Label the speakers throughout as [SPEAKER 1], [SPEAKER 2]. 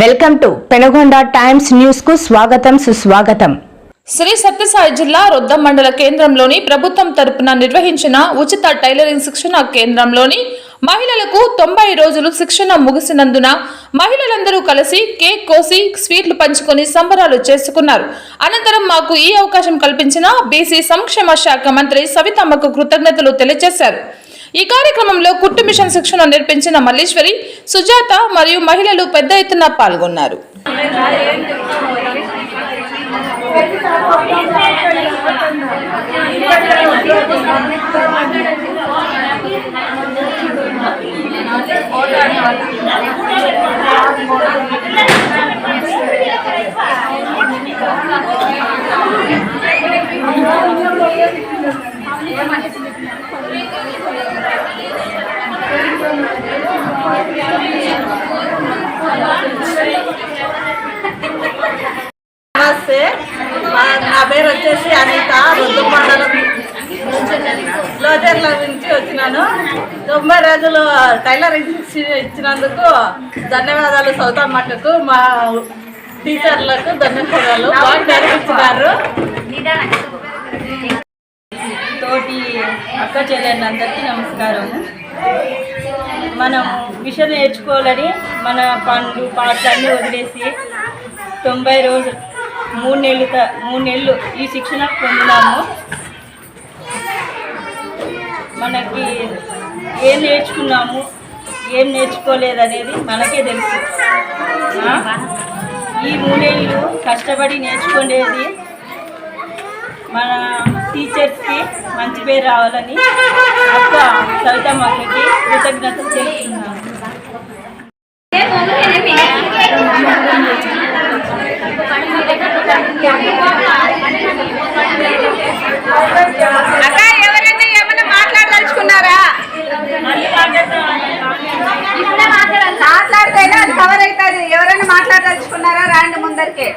[SPEAKER 1] Welcome to Penagonda times న్యూస్కు స్వాగతం సుస్వాగతం.
[SPEAKER 2] శ్రీ సత్యసాయి జిల్లా రొద్దం మండల కేంద్రంలోని ప్రభుత్వం తరపున నిర్వహించిన ఉచిత టైలరింగ్ శిక్షణ కేంద్రంలోని మహిళలకు తొంభై రోజులు శిక్షణ ముగిసినందున మహిళలందరూ కలిసి కేక్ కోసి స్వీట్లు పంచుకొని సంబరాలు చేసుకున్నారు. అనంతరం మాకు ఈ అవకాశం కల్పించిన బీసీ సంక్షేమ శాఖ మంత్రి సవితమ్మకు కృతజ్ఞతలు తెలియజేశారు. ఈ కార్యక్రమంలో కుట్టు మిషన్ శిక్షణ నేర్పించిన మల్లేశ్వరి సుజాత మరియు మహిళలు పెద్ద ఎత్తున పాల్గొన్నారు
[SPEAKER 3] నమస్తే మా- నా పేరు వచ్చేసి అనిత రొద్దు లోచర్ల నుంచి వచ్చినాను. తొంభై రోజులు టైలరింగ్ ఇచ్చినందుకు ధన్యవాదాలు సౌతమ్మక్కకు మా టీచర్లకు ధన్యవాదాలు. బాగా నేర్పించినారు.
[SPEAKER 4] తోటి అక్క చెల్లెళ్ళందరికీ నమస్కారం. మనం విషయం నేర్చుకోవాలని మన పండ్లు పాటలు అన్నీ వదిలేసి తొంభై రోజులు మూడు నెలలు మూడు నెలలు ఈ శిక్షణ పొందినాము. మనకి ఏం నేర్చుకున్నాము ఏం నేర్చుకోలేదు అనేది మనకే తెలుసు. ఈ మూడేళ్ళు కష్టపడి నేర్చుకునేది మన టీచర్స్కి మంచి పేరు రావాలని అక్క సవితమ్మకి కృతజ్ఞతలు తెలుపుతున్నాను.
[SPEAKER 3] అక్క ఎవరైనా ఏమైనా మాట్లాడదలుచుకున్నారా? మాట్లాడితేనే అది కవర్ అవుతుంది. ఎవరైనా మాట్లాడదలుచుకున్నారా? రాండి ముందరికే.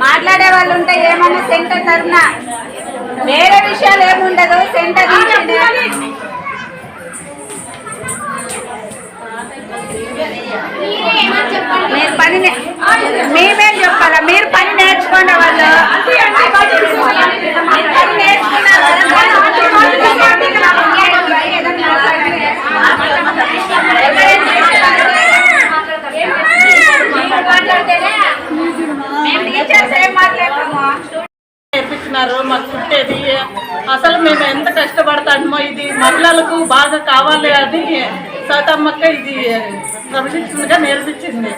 [SPEAKER 3] మాట్లాడే వాళ్ళు ఉంటే ఏమన్నా సెంటర్ తరఫున వేరే విషయాలు ఏముండదు సెంటర్ నుంచి మీరు పని మేమేం చెప్పాలా? మీరు పని వాళ్ళు.
[SPEAKER 5] నేర్పించినారు మాకు కుట్టేది అసలు మేము ఎంత కష్టపడతామో ఇది మహిళలకు బాగా కావాలి అని సతమ్మక్క ఇది ప్రవేశించిందిగా నేర్పించింది.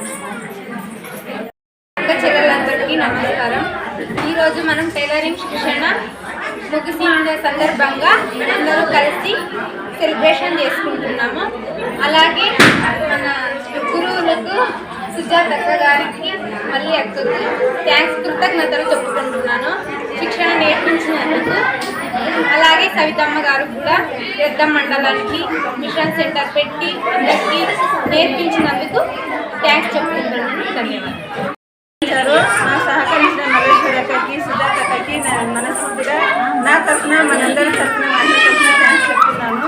[SPEAKER 6] అందరికీ నమస్కారం. ఈరోజు మనం టైలరింగ్ శిక్షణ ముగిసి సందర్భంగా అందరూ కలిసి సెలబ్రేషన్ చేసుకుంటున్నాము. అలాగే మన గురువులకు సుజాత గారికి మళ్ళీ అక్కకు థ్యాంక్స్ కృతజ్ఞతలు చెప్పుకుంటున్నాను. శిక్షణ నేర్పించినందుకు. అలాగే సవితమ్మ గారు కూడా పెద్ద మండలానికి మిషన్ సెంటర్ పెట్టి అందరికీ నేర్పించినందుకు థ్యాంక్స్ చెప్పుకుంటున్నాను. ధన్యవాదాలు
[SPEAKER 3] ఇచ్చారు మా సహకరించిన మల్లేశ్వరి అక్కకి సుజాత అక్కకి నేను మనస్ఫూర్తిగా నా తరఫున మనందరి తరఫున మా అందరి థ్యాంక్స్ చెప్తున్నాను.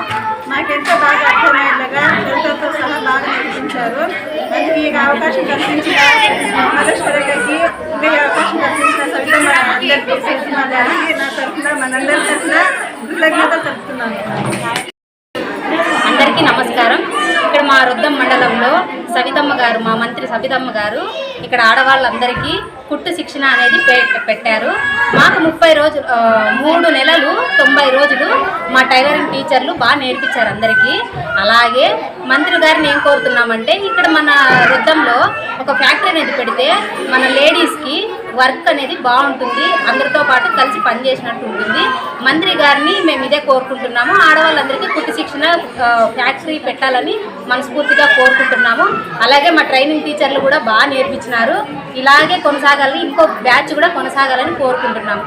[SPEAKER 3] మాకెంతో బాగా అర్థమయ్యేలాగా ఎంతతో సహా బాగా నేర్పించారు అందుకు ఈ అవకాశం కల్పించిన మహేశ్వర గారికి ఇంకా ఈ అవకాశం కల్పించిన సవితమ్మ అందరికీ సత్యనారాయణకి నా తరఫున మనందరి తరఫున కృతజ్ఞతలు తెలుపుతున్నాను.
[SPEAKER 7] అందరికీ నమస్కారం. ఇక్కడ మా రుద్దం మండలంలో సవితమ్మ గారు మా మంత్రి సవితమ్మ గారు ఇక్కడ ఆడవాళ్ళందరికీ కుట్టు శిక్షణ అనేది పె- పెట్టారు. మాకు ముప్పై రోజులు మూడు నెలలు తొంభై రోజులు మా టైలరింగ్ టీచర్లు బాగా నేర్పించారు అందరికీ. అలాగే మంత్రి గారిని ఏం కోరుతున్నామంటే ఇక్కడ మన వృద్ధంలో ఒక ఫ్యాక్టరీ అనేది పెడితే మన లేడీస్కి వర్క్ అనేది బాగుంటుంది. అందరితో పాటు కలిసి పనిచేసినట్టు ఉంటుంది. మంత్రి గారిని మేము ఇదే కోరుకుంటున్నాము. ఆడవాళ్ళందరికీ కుట్టు శిక్షణ ఫ్యాక్టరీ పెట్టాలని మనస్ఫూర్తిగా కోరుకుంటున్నాము. అలాగే మా ట్రైనింగ్ టీచర్లు కూడా బాగా నేర్పించినారు. ఇలాగే కొనసాగాలని ఇంకో బ్యాచ్ కూడా కొనసాగాలని
[SPEAKER 6] కోరుకుంటున్నాం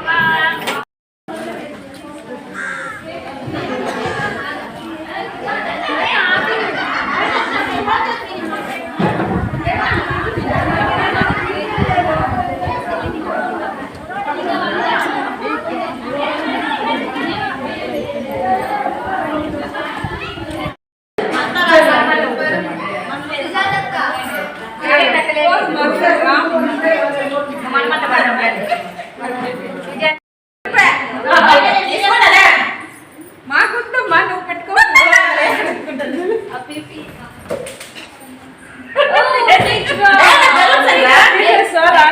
[SPEAKER 6] Teman-teman, teman-teman.